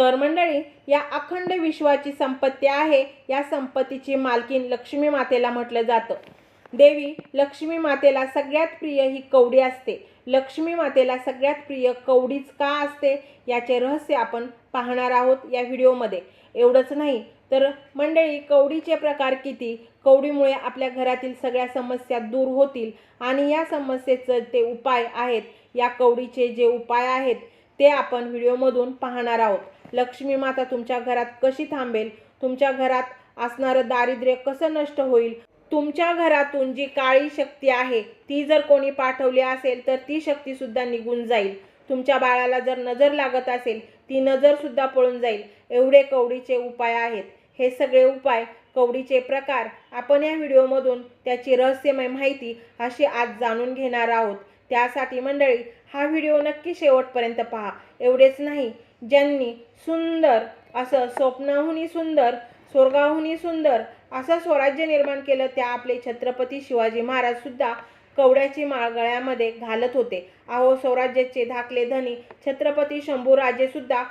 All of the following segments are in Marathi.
तर मंडळी या अखंड विश्वाची संपत्ती आहे. या संपत्तीची मालकीन लक्ष्मी मातेला म्हटलं जातं. देवी लक्ष्मी मातेला सगळ्यात प्रिय ही कवडी असते. लक्ष्मी मातेला सगळ्यात प्रिय कवडीच का असते? याचे रहस्य आपण पाहणार आहोत या व्हिडिओमध्ये. एवढंच नाही तर मंडळी कवडीचे प्रकार किती? कवडीमुळे आपल्या घरातील सगळ्या समस्या दूर होतील आणि या समस्येचं ते उपाय आहेत या कवडीचे जे उपाय आहेत ते आपण व्हिडिओमधून पाहणार आहोत. लक्ष्मी माता तुमच्या घरात कशी थांबेल? तुमच्या घरात असणारं दारिद्र्य कसं नष्ट होईल? तुमच्या घरातून जी काळी शक्ती आहे ती जर कोणी पाठवली असेल तर ती शक्ती सुद्धा निघून जाईल. तुमच्या बाळाला जर नजर लागत असेल ती नजर सुद्धा पळून जाईल. एवढे कवडीचे उपाय आहेत. हे सगळे उपाय कवडीचे प्रकार आपण या व्हिडिओमधून त्याची रहस्यमय माहिती अशी आज जाणून घेणार आहोत. त्यासाठी मंडळी हा व्हिडिओ नक्की शेवटपर्यंत पहा. एवढेच नाही ज्यांनी सुंदर असं स्वप्नाहूनही सुंदर स्वर्गाहूनही सुंदर असं स्वराज्य निर्माण केलं त्या आपले छत्रपती शिवाजी महाराज सुद्धा कवड्याची माळ गळ्यामध्ये घालत होते. अहो स्वराज्याचे धाकले धनी छत्रपती शंभूराजे सुद्धा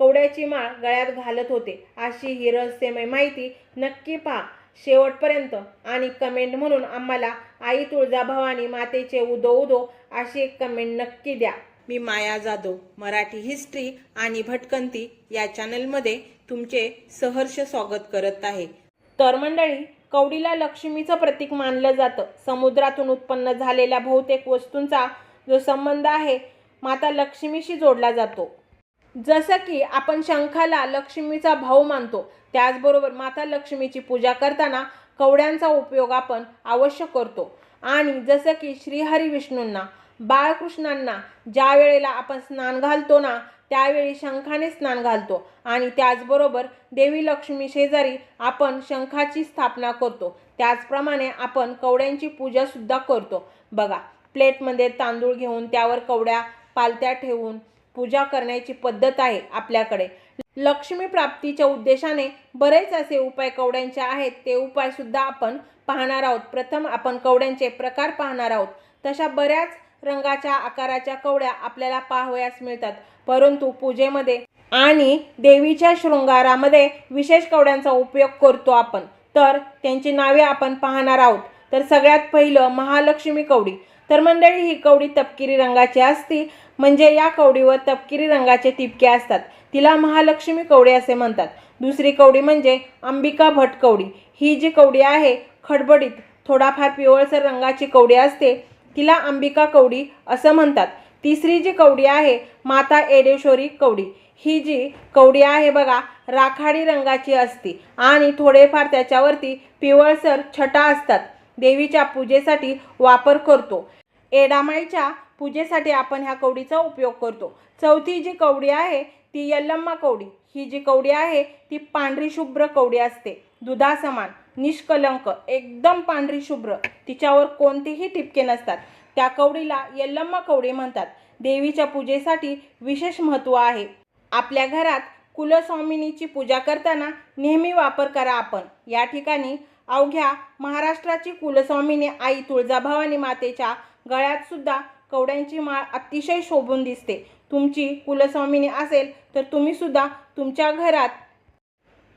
कवड्याची माळ गळ्यात घालत होते. अशी ही रहस्यमय माहिती नक्की पहा शेवटपर्यंत आणि कमेंट म्हणून आम्हाला आई तुळजाभवानी मातेचे उदो उदो अशी एक कमेंट नक्की द्या. मी माया जाधव मराठी हिस्ट्री आणि भटकंती या चॅनलमध्ये तुमचे सहर्ष स्वागत करत आहे. तर मंडळी कवडीला लक्ष्मीचं प्रतीक मानलं जातं. समुद्रातून उत्पन्न झालेल्या बहुतेक वस्तूंचा जो संबंध आहे माता लक्ष्मीशी जोडला जातो. जसं की आपण शंखाला लक्ष्मीचा भाऊ मानतो त्याचबरोबर माता लक्ष्मीची पूजा करताना कवड्यांचा उपयोग आपण अवश्य करतो. आणि जसं की श्रीहरी विष्णूंना बाळकृष्णांना ज्या वेळेला आपण स्नान घालतो ना त्यावेळी शंखाने स्नान घालतो. आणि त्याचबरोबर देवी लक्ष्मी शेजारी आपण शंखाची स्थापना करतो. त्याचप्रमाणे आपण कवड्यांची पूजासुद्धा करतो. बघा प्लेटमध्ये तांदूळ घेऊन त्यावर कवड्या पालत्या ठेवून पूजा करण्याची पद्धत आहे आपल्याकडे. लक्ष्मी प्राप्तीच्या उद्देशाने बरेच असे उपाय कवड्यांचे आहेत ते उपाय सुद्धा आपण पाहणार आहोत. प्रथम आपण कवड्यांचे प्रकार पाहणार आहोत. तशा बऱ्याच रंगाच्या आकाराच्या कवड्या आपल्याला पाहावयास मिळतात. परंतु पूजेमध्ये आणि देवीच्या शृंगारामध्ये विशेष कवड्यांचा उपयोग करतो आपण. तर त्यांची नावे आपण पाहणार आहोत. तर सगळ्यात पहिलं महालक्ष्मी कवडी. तर मंडळी ही कवडी तपकिरी रंगाची असती. म्हणजे या कवडीवर तपकिरी रंगाचे टिपके असतात. तिला महालक्ष्मी कवडी असे म्हणतात. दुसरी कवडी म्हणजे अंबिका भट कवडी. ही जी कवडी आहे खडबडीत थोडाफार पिवळसर रंगाची कवडी असते तिला अंबिका कवडी असं म्हणतात. तिसरी जी कवडी आहे माता एडेश्वरी कवडी. ही जी कवडी आहे बघा राखाडी रंगाची असते आणि थोडेफार त्याच्यावरती पिवळसर छटा असतात. देवीच्या पूजेसाठी वापर करतो. एडामाईच्या पूजेसाठी आपण ह्या कवडीचा उपयोग करतो. चौथी जी कवडी आहे ती यल्लम्मा कवडी. ही जी कवडी आहे ती पांढरी शुभ्र कवडी असते. दुधासमान. निष्कलंक एकदम पांढरी शुभ्र तिच्यावर कोणतेही टिपके नसतात. त्या कवडीला यल्लम्मा कवडी म्हणतात. देवीच्या पूजेसाठी विशेष महत्त्व आहे. आपल्या घरात कुलस्वामिनीची पूजा करताना नेहमी वापर करा आपण. या ठिकाणी अवघ्या महाराष्ट्राची कुलस्वामिनी आई तुळजाभवानी मातेच्या गळ्यात सुद्धा कवड्यांची माळ अतिशय शोभून दिसते. तुमची कुलस्वामिनी असेल तर तुम्ही सुद्धा तुमच्या घरात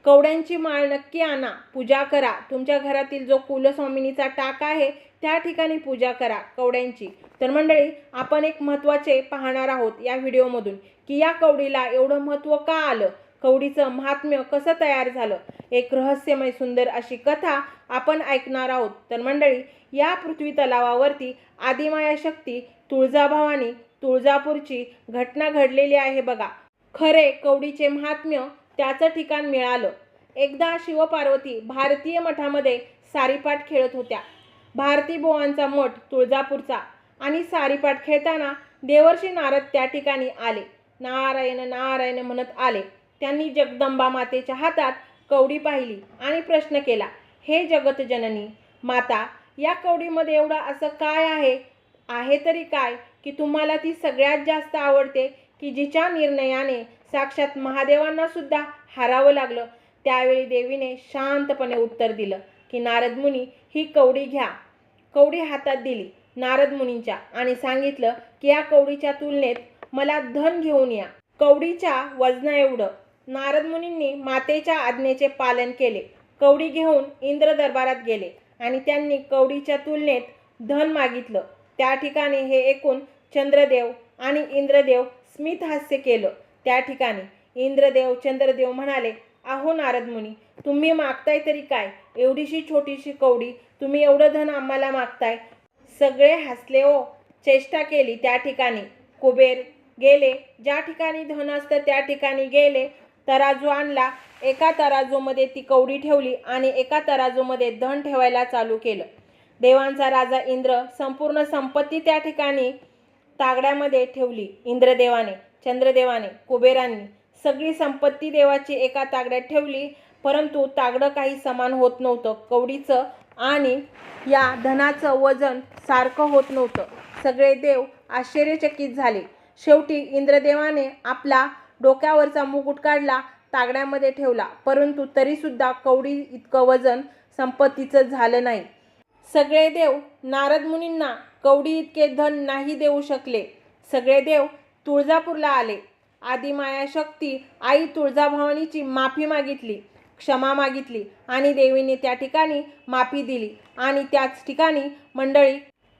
कवड्यांची माळ नक्की आणा. पूजा करा. तुमच्या घरातील जो कुलस्वामिनीचा टाक आहे त्या ठिकाणी पूजा करा कवड्यांची. तर मंडळी आपण एक महत्त्वाचे पाहणार आहोत या व्हिडिओमधून की या कवडीला एवढं महत्त्व का आलं? कवडीचं महात्म्य कसं तयार झालं? एक रहस्यमय सुंदर अशी कथा आपण ऐकणार आहोत. तर मंडळी या पृथ्वी तलावावरती आदिमाया शक्ती तुळजाभवानी तुळजापूरची घटना घडलेली आहे बघा. खरे कवडीचे महात्म्य त्याचं ठिकाण मिळालं. एकदा शिवपार्वती भारतीय मठामध्ये सारीपाट खेळत होत्या. भारती बोवांचा मठ तुळजापूरचा आणि सारीपाट खेळताना देवर्षी नारद त्या ठिकाणी आले. नारायण नारायण म्हणत आले. त्यांनी जगदंबा मातेच्या हातात कवडी पाहिली आणि प्रश्न केला हे जगत जननी माता या कवडीमध्ये एवढं असं काय आहे? आहे तरी काय की तुम्हाला ती सगळ्यात जास्त आवडते की जिच्या निर्णयाने साक्षात महादेवांना सुद्धा हारावं लागलं. त्यावेळी देवीने शांतपणे उत्तर दिलं की नारद मुनी ही कवडी घ्या. कवडी हातात दिली नारद मुनींच्या आणि सांगितलं की या कवडीच्या तुलनेत मला धन घेऊन या. कवडीच्या वजना एवढं. नारद मुनींनी मातेच्या आज्ञेचे पालन केले. कवडी घेऊन इंद्र दरबारात गेले आणि त्यांनी कवडीच्या तुलनेत धन मागितलं. त्या ठिकाणी हे ऐकून चंद्रदेव आणि इंद्रदेव स्मितहास्य केलं. त्या ठिकाणी इंद्रदेव चंद्रदेव म्हणाले अहो नारद मुनी तुम्ही मागताय तरी काय? एवढीशी छोटीशी कवडी तुम्ही एवढं धन आम्हाला मागताय. सगळे हसले ओ चेष्टा केली त्या ठिकाणी. कुबेर गेले. ज्या ठिकाणी धन असतं त्या ठिकाणी गेले. तराजू आणला. एका तराजूमध्ये ती कवडी ठेवली आणि एका तराजूमध्ये धन ठेवायला चालू केलं. देवांचा राजा इंद्र संपूर्ण संपत्ती त्या ठिकाणी तागड्यामध्ये ठेवली. इंद्रदेवाने चंद्रदेवाने कुबेरांनी सगळी संपत्ती देवाची एका तागड्यात ठेवली परंतु तागडं काही समान होत नव्हतं कवडीचं आणि या धनाचं वजन सारखं होत नव्हतं. सगळे देव आश्चर्यचकित झाले. शेवटी इंद्रदेवाने आपला डोक्यावरचा मुकुट काढला तागड्यामध्ये ठेवला परंतु तरीसुद्धा कवडी इतकं वजन संपत्तीचं झालं नाही. सगळे देव नारद मुनींना कवडी इतके धन नाही देऊ शकले. सगळे देव तुळजापूरला आले. आदिमाया शक्ती आई तुळजाभवानीची माफी मागितली क्षमा मागितली आणि देवीने त्या ठिकाणी माफी दिली आणि त्याच ठिकाणी मंडळी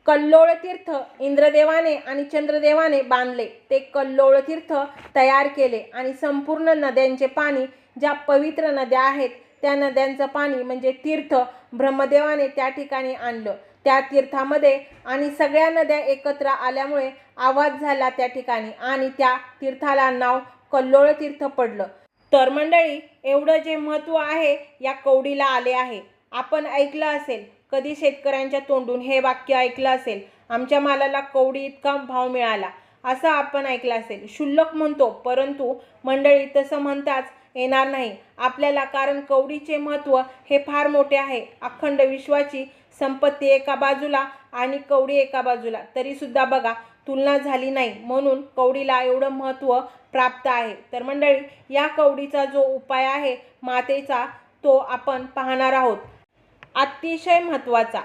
कल्लोळ तीर्थ इंद्रदेवाने आणि चंद्रदेवाने बांधले. ते कल्लोळ तीर्थ तयार केले आणि संपूर्ण नद्यांचे पाणी ज्या पवित्र नद्या आहेत त्या नद्यांचं पाणी म्हणजे तीर्थ ब्रह्मदेवाने त्या ठिकाणी आणलं. त्या तीर्थामध्ये आणि सगळ्या नद्या एकत्र आल्यामुळे आवाज झाला त्या ठिकाणी आणि त्या तीर्थाला नाव कल्लोळ तीर्थ पडलं. तर मंडळी एवढं जे महत्त्व आहे या कवडीला आले आहे. आपण ऐकलं असेल कधी शेतकऱ्यांच्या तोंडून हे वाक्य ऐकलं असेल आमच्या मालाला कवडी इतका भाव मिळाला असं आपण ऐकलं असेल. शुल्लक म्हणतो परंतु मंडळी तसं म्हणताच येणार नाही. आपल्याला कारण कवडीचे महत्त्व हे फार मोठे आहे. अखंड विश्वाची संपत्ती एका बाजूला आणि कवडी एका बाजूला. तरीसुद्धा बघा तुलना झाली नाही. म्हणून कवडीला एवढं महत्त्व प्राप्त आहे. तर मंडळी या कवडीचा जो उपाय आहे मातेचा तो आपण पाहणार आहोत. अतिशय महत्त्वाचा.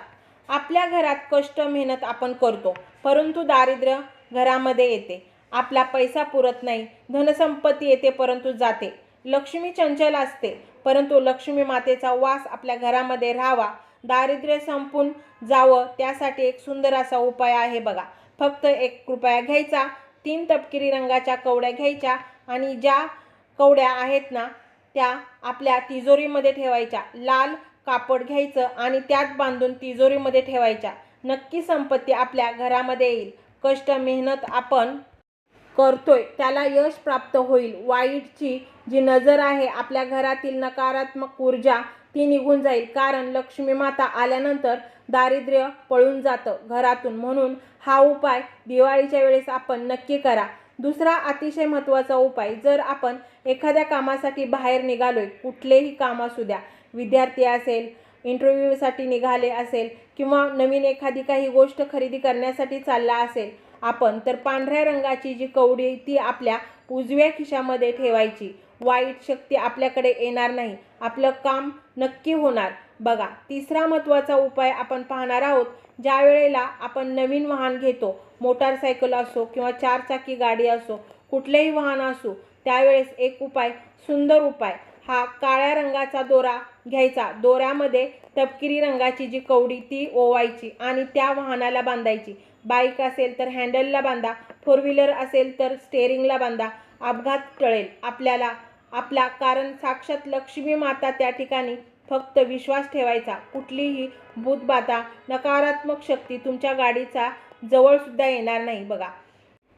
आपल्या घरात कष्ट मेहनत आपण करतो. परंतु दारिद्र्य घरामध्ये येते. आपला पैसा पुरत नाही. धनसंपत्ती येते परंतु जाते. लक्ष्मी चंचल असते. परंतु लक्ष्मी मातेचा वास आपल्या घरामध्ये राहावा. दारिद्र्य संपून जावं त्यासाठी एक सुंदर असा उपाय आहे बघा. फक्त एक कृपया घ्यायचा. तीन तपकिरी रंगाच्या कवड्या घ्यायच्या आणि ज्या कवड्या आहेत ना त्या आपल्या तिजोरीमध्ये ठेवायच्या. लाल कापड घ्यायचं आणि त्यात बांधून तिजोरीमध्ये ठेवायच्या. नक्की संपत्ती आपल्या घरामध्ये येईल. कष्ट मेहनत आपण करतोय त्याला यश प्राप्त होईल. वाईटची जी नजर आहे आपल्या घरातील नकारात्मक ऊर्जा ती निघून जाईल. कारण लक्ष्मी माता आल्यानंतर दारिद्र्य पळून जातं घरातून. म्हणून हा उपाय दिवाळीच्या वेळेस आपण नक्की करा. दुसरा अतिशय महत्त्वाचा उपाय जर आपण एखाद्या कामासाठी बाहेर निघालोय कुठलेही काम असू द्या विद्यार्थी असेल इंटरव्ह्यूसाठी निघाले असेल किंवा नवीन एखादी काही गोष्ट खरेदी करण्यासाठी चालला असेल आपण तर पांढऱ्या रंगाची जी कवडी ती आपल्या उजव्या खिशामध्ये ठेवायची. वाईट शक्ती आपल्याकडे येणार नाही. आपलं काम नक्की होणार. बघा तिसरा महत्त्वाचा उपाय आपण पाहणार आहोत. ज्या वेळेला आपण नवीन वाहन घेतो मोटारसायकल असो किंवा चारचाकी गाडी असो कुठलेही वाहन असो त्यावेळेस एक उपाय सुंदर उपाय हा काळ्या रंगाचा दोरा घ्यायचा. दोऱ्यामध्ये तपकिरी रंगाची जी कवडी ती ओवायची आणि त्या वाहनाला बांधायची. बाईक असेल तर हँडलला बांधा फोर व्हीलर असेल तर स्टेअरिंगला बांधा. अपघात टळेल. आपल्याला आपला कारण साक्षात लक्ष्मी माता त्या ठिकाणी फक्त विश्वास ठेवायचा. कुठलीही भूतबाधा नकारात्मक शक्ती तुमच्या गाडीचा जवळसुद्धा येणार नाही बघा.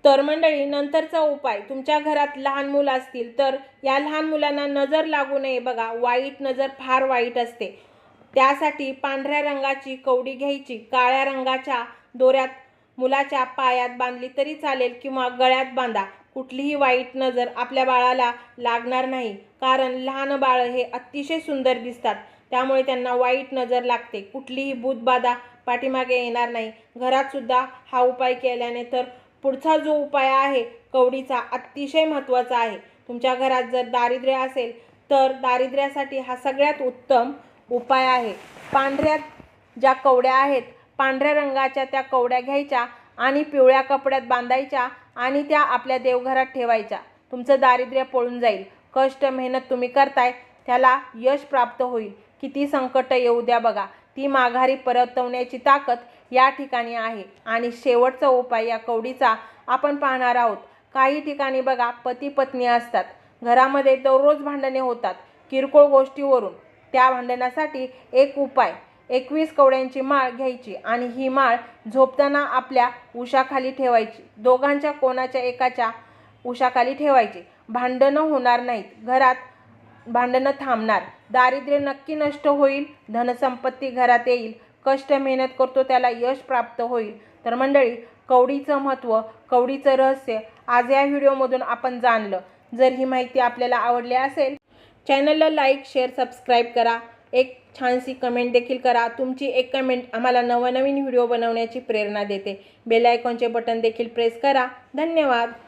तर मंडळी नंतरचा उपाय तुमच्या घरात लहान मुलं असतील तर या लहान मुलांना नजर लागू नये बघा. वाईट नजर फार वाईट असते. त्यासाठी पांढऱ्या रंगाची कवडी घ्यायची. काळ्या रंगाच्या दोऱ्यात मुलाच्या पायात बांधली तरी चालेल किंवा गळ्यात बांधा. कुठलीही वाईट नजर आपल्या बाळाला लागणार नाही. कारण लहान बाळ हे अतिशय सुंदर दिसतात. त्यामुळे त्यांना वाईट नजर लागते. कुठलीही भूतबाधा पाठीमागे येणार नाही. घरात सुद्धा हा उपाय केल्याने तर पुढचा जो उपाय आहे कवडीचा अतिशय महत्त्वाचा आहे. तुमच्या घरात जर दारिद्र्य असेल तर दारिद्र्यासाठी हा सगळ्यात उत्तम उपाय आहे. पांढऱ्या ज्या कवड्या आहेत पांढऱ्या रंगाच्या त्या कवड्या घ्यायच्या. आणि पिवळ्या कपड्यात बांधायच्या आणि त्या आपल्या देवघरात ठेवायच्या. तुमचं दारिद्र्य पळून जाईल. कष्ट मेहनत तुम्ही करताय त्याला यश प्राप्त होईल. किती संकट येऊ द्या बघा. ती माघारी परतवण्याची ताकद या ठिकाणी आहे. आणि शेवटचा उपाय या कवडीचा आपण पाहणार आहोत. काही ठिकाणी बघा पती पत्नी असतात. घरामध्ये दररोज भांडणे होतात. किरकोळ गोष्टीवरून त्या भांडणासाठी एक उपाय एकवीस कवड्यांची माळ घ्यायची आणि ही माळ झोपताना आपल्या उशाखाली ठेवायची. दोघांच्या कोणाच्या एकाच्या उशाखाली ठेवायची. भांडणं होणार नाहीत. घरात भांडणं थांबणार. दारिद्र्य नक्की नष्ट होईल. धनसंपत्ती घरात येईल. कष्ट मेहनत करतो त्याला यश प्राप्त होईल. तर मंडळी कवडीचं महत्त्व कवडीचं रहस्य आज या व्हिडिओमधून आपण जाणलं. जर ही माहिती आपल्याला आवडली असेल चॅनलला लाईक शेअर सबस्क्राईब करा. एक छानशी कमेंट देखील करा. तुमची एक कमेंट आम्हाला नवनवीन व्हिडिओ बनवण्याची प्रेरणा देते. बेल आयकॉनचे बटन देखील प्रेस करा. धन्यवाद.